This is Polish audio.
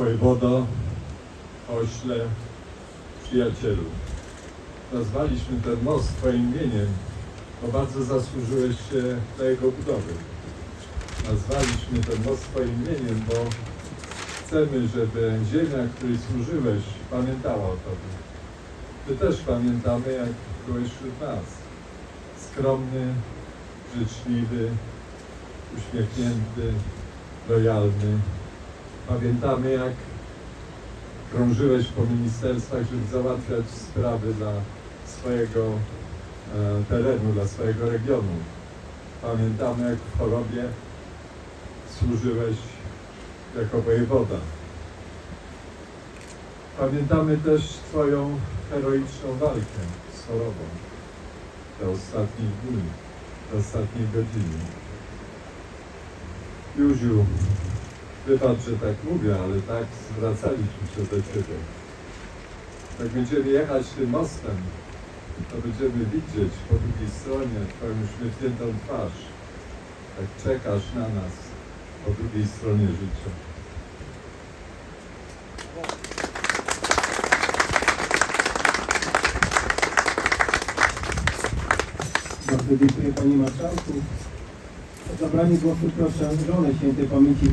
wojewodo, ośle, przyjacielu. Nazwaliśmy ten most Twoim imieniem, bo bardzo zasłużyłeś się dla jego budowy. Nazwaliśmy ten most Twoim imieniem, bo chcemy, żeby ziemia, której służyłeś, pamiętała o Tobie. My też pamiętamy, jak byłeś wśród nas. Skromny, życzliwy, uśmiechnięty, lojalny. Pamiętamy, jak krążyłeś po ministerstwach, żeby załatwiać sprawy dla swojego e, terenu, dla swojego regionu. Pamiętamy, jak w chorobie służyłeś jako wojewoda. Pamiętamy też Twoją heroiczną walkę z chorobą. Te ostatnie dni, te ostatnie godziny. Józiu, wybacz, że tak mówię, ale tak zwracaliśmy się do Ciebie. Jak będziemy jechać tym mostem, to będziemy widzieć po drugiej stronie Twoją uśmiechniętą twarz. Jak czekasz na nas po drugiej stronie życia. Bardzo dziękuję Panie Marszałku. O zabranie głosu proszę żonę świętej pamięci